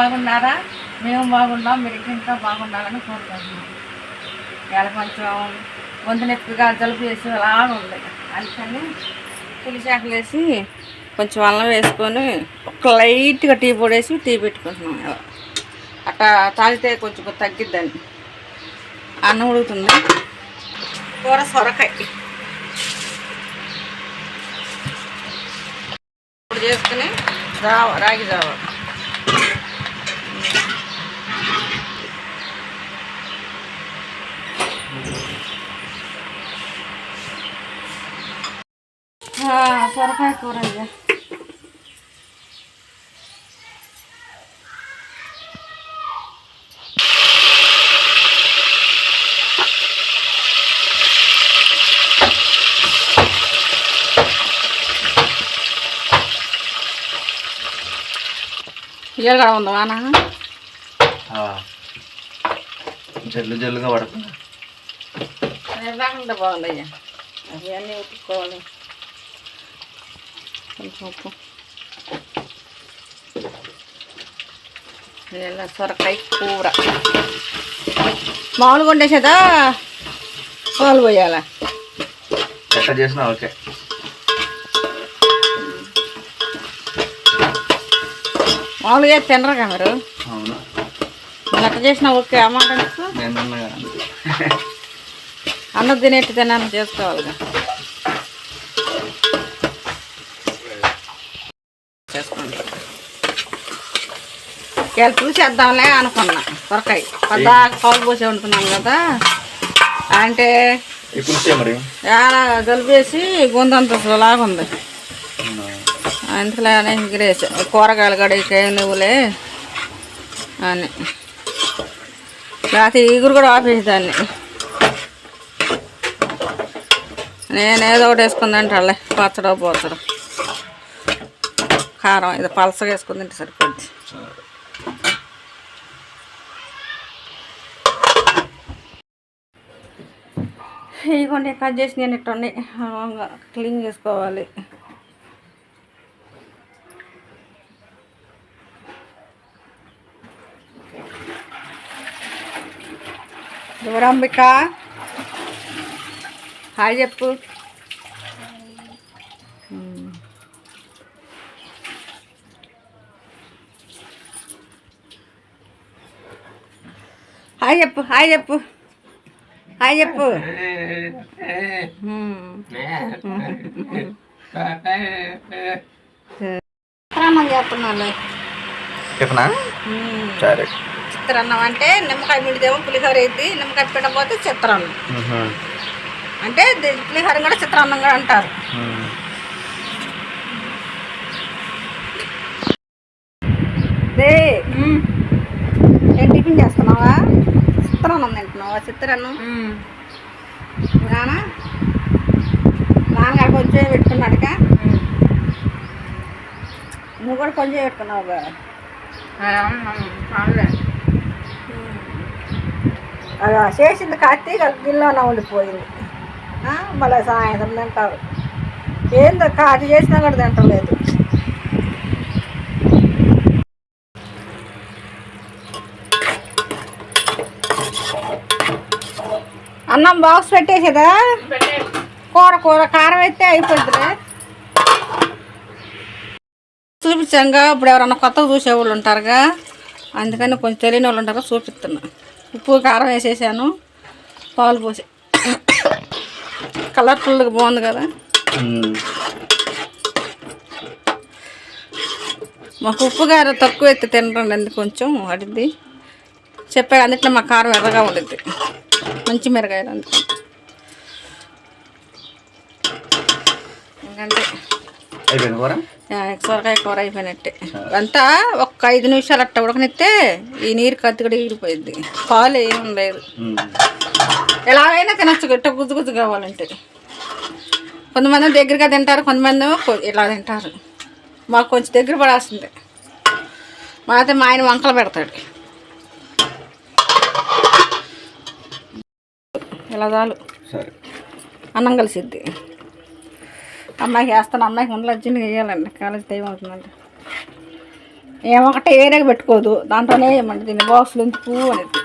బాగున్నారా? మేము బాగున్నాం మీరు ఇంకా బాగుండాలని కోరుకుంటున్నాం. ఇవాళ కొంచెం వంద నొప్పిగా జలుబు వేసి అలా ఉంది. అందుకని పులిచాకులు వేసి కొంచెం అల్లం వేసుకొని ఒక లైట్గా టీ పొడి వేసి టీ పెట్టుకుంటున్నాం. ఇలా. అట్లా తాగితే కొంచెం తగ్గిద్దని అన్నం ఉడుకుతుంది. కూర సొరకాయ. ఇప్పుడు చేసుకుని జావ రాగి జావ. ఆ, సొరకాయ కూర ఇక ఇయ్యాలి కూడా ఉందా వాన జల్లు జల్లుగా పడుతుంది ఎలాగంటే బాగుందయ్యా అవి అన్నీ ఉతుక్కోవాలి కొంచెం ఉప్పు. ఇలా సొరకాయ కూర. మామూలుగా వండేసేదా? పాలు పోయాలా? ఎట్లా చేసినా ఓకే. మామూలుగా అయితే తినరుగా మీరు? అవును. ఎట్లా చేసినా ఓకే అమ్మాట కదా. అన్నం తినేట్టు తిన్నాను చేసుకోవాలిగా. ఇవాళ చూసేద్దాంలే అనుకున్నా. సొరకాయ పద్దాక పాలు పోసి వండుకున్నాను కదా. అంటే ఈ పులుసే మరి? చాలా జలుబు వేసి గొంతంత లాగా ఉంది. అవునా. అందుకలే అని ఎగిరేసా కూరగాయలు గడికి నువ్వులే అని. లేకపోతే ఈగురు కూడా ఆపేసేదాన్ని నేను ఏదో ఒకటి వేసుకుందంటే అల్లే పచ్చడో పోచడో కారం ఇది పలసగా వేసుకుందంటే సరిపోద్ది. ఇదిగోండి కట్ చేసి నేను ఇట్టండి క్లీన్ చేసుకోవాలి. దూరంబిక హాయ్ చెప్పు. హాయ్ చెప్పు హాయ్ చెప్పు హాయ్ చెప్పు. చిత్రాన్నం చేస్తున్నాను టిఫనా మ్మ్. సరే చిత్రాన్నం అంటే నిమ్మకాయ మిడిదేమో పులిహోర వేద్ది నిమ్మకాయ పిండపోతే చిత్రాన్నం. అంటే పులిహోర కూడా చిత్రాన్నం కూడా అంటారు. దే ఏం టిఫిన్ చేస్తున్నావా? చిత్రాన్నం తింటున్నావా? చిత్రాన్నం? నాన్న నాన్నగారు కొంచెం పెట్టుకున్నాడుగా నువ్వు కూడా కొంచెం పెట్టుకున్నావుగా అలా చేసింది కత్తి గిల్లోనే ఉండిపోయింది మళ్ళీ సాయంత్రం తింటారు. ఏందో కాది చేసినా కూడా తింటలేదు. అన్నం బాక్స్ పెట్టేసేదా? కూర కూర కారం అయితే అయిపోద్దిలే. చూపించాంగా ఇప్పుడు ఎవరన్నా కొత్తగా చూసేవాళ్ళు ఉంటారుగా. అందుకని కొంచెం తెలియని వాళ్ళు ఉంటారు చూపిస్తున్నా. ఉప్పు కారం వేసేసాను. పాలు పోసి. కలర్ఫుల్గా బాగుంది కదా. మ్. మాకు ఉప్పు కారం తక్కువ ఎత్తి తినరండి కొంచెం అడిగింది చెప్పా అందుట్లో మా కారం ఎర్రగా ఉండిద్ది. మంచి మిరగాయలు అందుకు ఎందుకంటే సొరకాయ కూర అయిపోయినట్టే. అంతా ఒక్క ఐదు నిమిషాలు అట్ట ఉడకనిస్తే ఈ నీరు కత్తి కూడా ఈడిపోయింది పాలు ఏం లేదు. ఎలాగైనా తినొచ్చు గట్ట గుజ్జు గుజ్జు కావాలంటే. కొంతమంది దగ్గరగా తింటారు కొంతమంది ఏమో ఇలా తింటారు. మాకు కొంచెం దగ్గర పడాల్సిందే. మాతో మా ఆయన వంకలు పెడతాడు. ఇలా చాలు. సరే. అన్నం కలిసిద్ది. అమ్మాయికి వేస్తాను అమ్మాయికి ముందు అర్జెంట్గా వేయాలండి. కాలేజ్ టైం అవుతుందండి ఏమొకటి ఏరియాకి పెట్టుకోదు దాంట్లోనే ఏమంటే దీన్ని బాక్స్లు ఎందుకు అనేది.